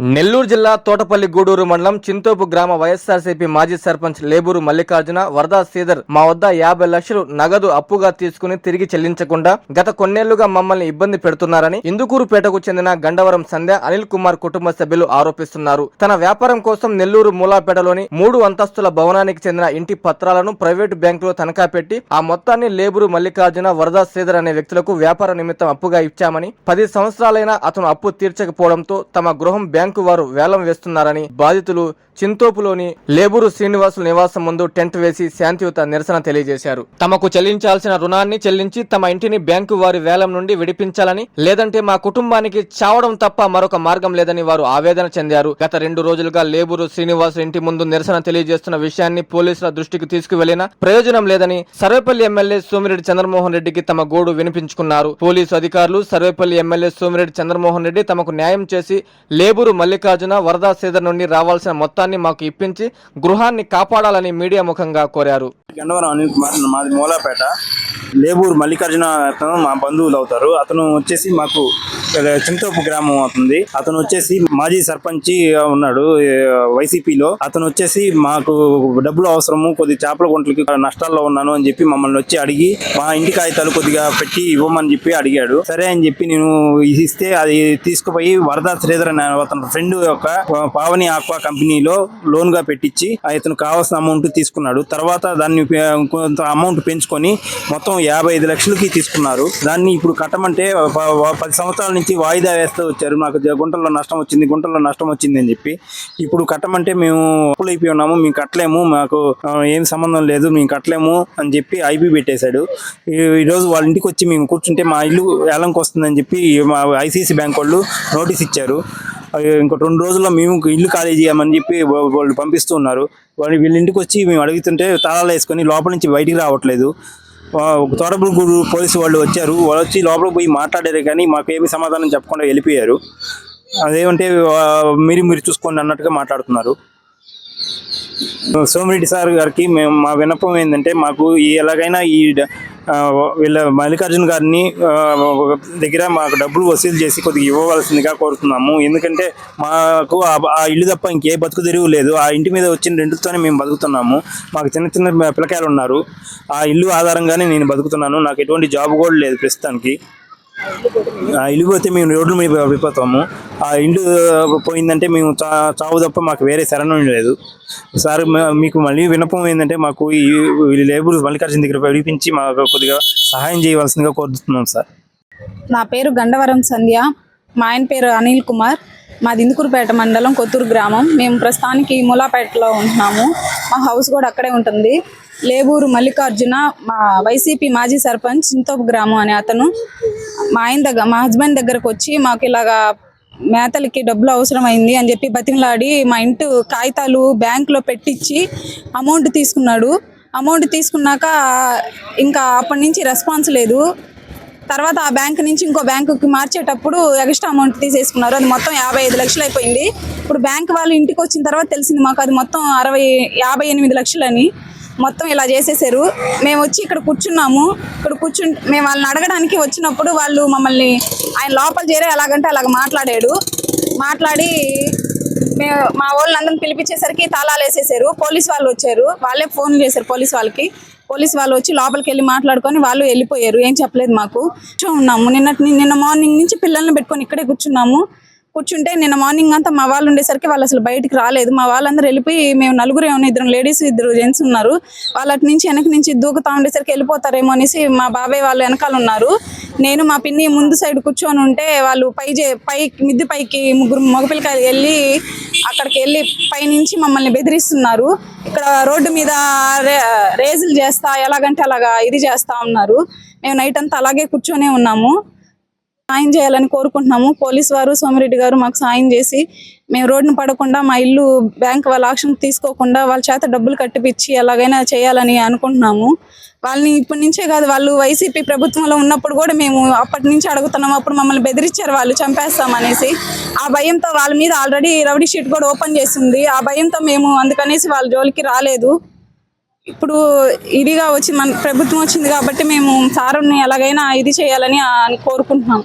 నెల్లూరు జిల్లా తోటపల్లి గూడూరు మండలం చింతోపు గ్రామ వైఎస్ఆర్సీపీ మాజీ సర్పంచ్ లేబూరు మల్లికార్జున వరదా శ్రీధర్ మా వద్ద యాభై లక్షలు నగదు అప్పుగా తీసుకుని తిరిగి చెల్లించకుండా గత కొన్నేళ్ళుగా మమ్మల్ని ఇబ్బంది పెడుతున్నారని ఇందుకూరుపేటకు చెందిన గండవరం సంధ్య అనిల్ కుమార్ కుటుంబ సభ్యులు ఆరోపిస్తున్నారు. తన వ్యాపారం కోసం నెల్లూరు మూలాపేటలోని మూడు అంతస్తుల భవనానికి చెందిన ఇంటి పత్రాలను ప్రైవేటు బ్యాంకులో తనఖా పెట్టి ఆ మొత్తాన్ని లేబూరు మల్లికార్జున వరదా శ్రీధర్ అనే వ్యక్తులకు వ్యాపార నిమిత్తం అప్పుగా ఇచ్చామని పది సంవత్సరాలైనా అతను అప్పు తీర్చకపోవడంతో తమ గృహం బ్యాంకు వారు వేలం వేస్తున్నారని బాధితులు చింతోపులోని లేబూరు శ్రీనివాసుల నివాసం ముందు టెంట్ వేసి శాంతియుత నిరసన తెలియజేశారు. తమకు చెల్లించాల్సిన రుణాన్ని చెల్లించి తమ ఇంటిని బ్యాంకు వారి వేలం నుండి విడిపించాలని లేదంటే మా కుటుంబానికి చావడం తప్ప మరొక మార్గం లేదని వారు ఆవేదన చెందారు. గత రెండు రోజులుగా లేబూరు శ్రీనివాసు ఇంటి ముందు నిరసన తెలియజేస్తున్న విషయాన్ని పోలీసుల దృష్టికి తీసుకువెళ్ళినా ప్రయోజనం లేదని సర్వేపల్లి ఎమ్మెల్యే సోమిరెడ్డి చంద్రమోహన్ రెడ్డికి తమ గోడు వినిపించుకున్నారు. పోలీసు అధికారులు సర్వేపల్లి ఎమ్మెల్యే సోమిరెడ్డి చంద్రమోహన్ రెడ్డి తమకు న్యాయం చేసి లేబూరు మల్లికార్జున వరదా శ్రీధర్ నుండి రావాల్సిన మొత్తాన్ని మాకు ఇప్పించి గృహాన్ని కాపాడాలని మీడియా ముఖంగా కోరారు. గన్నవరం అనిల్ కుమార్ మాది మూలాపేట. లేబూరు మల్లికార్జున అతను మా బంధువులు అవుతారు. అతను వచ్చేసి మాకు చింతోపు గ్రామం అవుతుంది. అతను వచ్చేసి మాజీ సర్పంచ్ ఉన్నాడు వైసీపీలో. అతను వచ్చేసి మాకు డబ్బులు అవసరము కొద్ది చేపల గుంటలకి నష్టాల్లో ఉన్నాను అని చెప్పి మమ్మల్ని వచ్చి అడిగి మా ఇంటి కాగితాలు కొద్దిగా పెట్టి ఇవ్వమని చెప్పి అడిగాడు. సరే అని చెప్పి నేను ఇది ఇస్తే అది తీసుకుపోయి వరదా శ్రీధర్ అనే అతని ఫ్రెండ్ యొక్క పావని ఆక్వా కంపెనీలో లోన్గా పెట్టించి ఇతను కావాల్సిన అమౌంట్ తీసుకున్నాడు. తర్వాత దాన్ని కొంత అమౌంట్ పెంచుకొని మొత్తం యాభై ఐదు లక్షలకి తీసుకున్నారు. దాన్ని ఇప్పుడు కట్టమంటే పది సంవత్సరాల నుంచి వాయిదా వేస్తూ వచ్చారు. మాకు గుంటల్లో నష్టం వచ్చింది గుంటల్లో నష్టం వచ్చింది అని చెప్పి. ఇప్పుడు కట్టమంటే మేము అప్పులు అయిపోయి ఉన్నాము మేము కట్టలేము మాకు ఏం సంబంధం లేదు మేము కట్టలేము అని చెప్పి ఐబీ పెట్టేశాడు. ఈరోజు వాళ్ళ ఇంటికి వచ్చి మేము కూర్చుంటే మా ఇల్లు ఏలంకి వస్తుందని చెప్పి మా ఐసీసీ బ్యాంక్ వాళ్ళు నోటీస్ ఇచ్చారు. ఇంకో రెండు రోజుల్లో మేము ఇల్లు ఖాళీ చేయమని చెప్పి వాళ్ళు పంపిస్తూ ఉన్నారు. వాళ్ళు వీళ్ళ ఇంటికి వచ్చి మేము అడుగుతుంటే తాళాలు వేసుకొని లోపల నుంచి బయటికి రావట్లేదు. తోటపురుగురు పోలీసు వాళ్ళు వచ్చారు. వాళ్ళు వచ్చి లోపలికి పోయి మాట్లాడారు కానీ మాకు సమాధానం చెప్పకుండా వెళ్ళిపోయారు. అదేమంటే మీరు మీరు చూసుకోండి అన్నట్టుగా మాట్లాడుతున్నారు. సోమిరెడ్డి సార్ గారికి మేము మా విన్నపం ఏంటంటే మాకు ఈ ఎలాగైనా ఈ వీళ్ళ మల్లికార్జున గారిని దగ్గర మాకు డబ్బులు వసూలు చేసి కొద్దిగా ఇవ్వవలసిందిగా కోరుతున్నాము. ఎందుకంటే మాకు ఆ- ఆ ఇల్లు తప్ప ఇంకే బతుకు తెరువు లేదు. ఆ ఇంటి మీద వచ్చిన రెండుతోనే మేము బతుకుతున్నాము. మాకు చిన్న చిన్న పిల్లకాయలు ఉన్నారు ఆ ఇల్లు ఆధారంగానే నేను బతుకుతున్నాను. నాకు ఎటువంటి జాబ్ కూడా లేదు ప్రస్తుతానికి. ఇల్లు పోతే మేము రోడ్ల మీద పడిపోతాము ఆ ఇల్లు పోయిందంటే మేము చా చావు తప్ప మాకు వేరే శరణం లేదు. సార్ మీకు మళ్ళీ వినపం ఏంటంటే మాకు ఈ ఈ లేబుల్ మల్లికార్జున దగ్గర విడిపించి మాకు కొద్దిగా సహాయం చేయవలసిందిగా కోరుతున్నాం సార్. నా పేరు గండవరం సంధ్య. మా ఆయన పేరు అనిల్ కుమార్. మాది ఇందుకూరుపేట మండలం కొత్తూరు గ్రామం. మేము ప్రస్తుతానికి మూలాపేటలో ఉంటున్నాము. మా హౌస్ కూడా అక్కడే ఉంటుంది. లేబూరు మల్లికార్జున మా వైసీపీ మాజీ సర్పంచ్ చింతోపు గ్రామం అనే అతను. మా ఆయన దగ్గర మా హస్బెండ్ దగ్గరకు వచ్చి మాకు ఇలాగా మేతలకి డబ్బులు అవసరమైంది అని చెప్పి బతిమలాడి మా ఇంటి కాగితాలు బ్యాంకులో పెట్టించి అమౌంట్ తీసుకున్నాడు. అమౌంట్ తీసుకున్నాక ఇంకా అప్పటి నుంచి రెస్పాన్స్ లేదు. తర్వాత ఆ బ్యాంక్ నుంచి ఇంకో బ్యాంకుకి మార్చేటప్పుడు ఎక్స్ట్రా అమౌంట్ తీసేసుకున్నారు. అది మొత్తం యాభై ఐదు లక్షలు అయిపోయింది. ఇప్పుడు బ్యాంక్ వాళ్ళు ఇంటికి వచ్చిన తర్వాత తెలిసింది మాకు అది మొత్తం అరవై యాభై ఎనిమిది లక్షలని మొత్తం ఇలా చేసేసారు. మేము వచ్చి ఇక్కడ కూర్చున్నాము. ఇక్కడ కూర్చుని మేము వాళ్ళని అడగడానికి వచ్చినప్పుడు వాళ్ళు మమ్మల్ని ఆయన లోపల చేరే ఎలాగంటే అలాగ మాట్లాడాడు. మాట్లాడి మేము మా వాళ్ళందరిని పిలిపించేసరికి తాళాలు వేసేసారు పోలీస్ వాళ్ళు వచ్చారు. వాళ్ళే ఫోన్ చేశారు పోలీస్ వాళ్ళకి. పోలీస్ వాళ్ళు వచ్చి లోపలికి వెళ్ళి మాట్లాడుకొని వాళ్ళు వెళ్ళిపోయారు. ఏం చెప్పలేదు మాకు. కూర్చొని ఉన్నాము. నిన్న నిన్న మార్నింగ్ నుంచి పిల్లల్ని పెట్టుకొని ఇక్కడే కూర్చున్నాము. కూర్చుంటే నిన్న మార్నింగ్ అంతా మా వాళ్ళు ఉండేసరికి వాళ్ళు అసలు బయటికి రాలేదు. మా వాళ్ళందరూ వెళ్ళిపోయి మేము నలుగురు ఏమైనా ఇద్దరు లేడీస్ ఇద్దరు జెంట్స్ ఉన్నారు. వాళ్ళటి నుంచి వెనక నుంచి దూకుతా ఉండేసరికి వెళ్ళిపోతారేమో అనేసి మా బాబాయ్ వాళ్ళు వెనకాల ఉన్నారు. నేను మా పిన్ని ముందు సైడ్ కూర్చొని ఉంటే వాళ్ళు పై చే- పై మిద్ది పైకి ముగ్గురు మగపిల్లకాయలు వెళ్ళి అక్కడికి వెళ్ళి పైనుంచి మమ్మల్ని బెదిరిస్తున్నారు. ఇక్కడ రోడ్డు మీద రేజులు చేస్తా ఎలాగంటే అలాగా ఇది చేస్తా ఉన్నారు. మేము నైట్ అంతా అలాగే కూర్చొనే ఉన్నాము. సాయం చేయాలని కోరుకుంటున్నాము. పోలీస్ వారు సోమిరెడ్డి గారు మాకు సాయం చేసి మేము రోడ్డును పడకుండా మా ఇల్లు బ్యాంక్ వాళ్ళ ఆక్షన్ తీసుకోకుండా వాళ్ళ చేత డబ్బులు కట్టిపిచ్చి ఎలాగైనా చేయాలని అనుకుంటున్నాము. వాళ్ళని ఇప్పటి నుంచే కాదు వాళ్ళు వైసీపీ ప్రభుత్వంలో ఉన్నప్పుడు కూడా మేము అప్పటి నుంచి అడుగుతున్నాము అప్పుడు మమ్మల్ని బెదిరించారు వాళ్ళు చంపేస్తాం అనేసి ఆ భయంతో వాళ్ళ మీద ఆల్రెడీ రౌడీ షీట్ కూడా ఓపెన్ చేసింది. ఆ భయంతో మేము అందుకనేసి వాళ్ళ జోలికి రాలేదు. ఇప్పుడు ఇదిగా వచ్చి మన ప్రభుత్వం వచ్చింది కాబట్టి మేము సారుని ఎలాగైనా ఇది చేయాలని ఆ- కోరుకుంటున్నాం.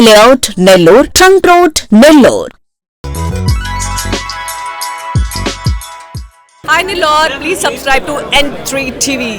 layout Nellore trunk road Nellore I Nellore please subscribe to N three TV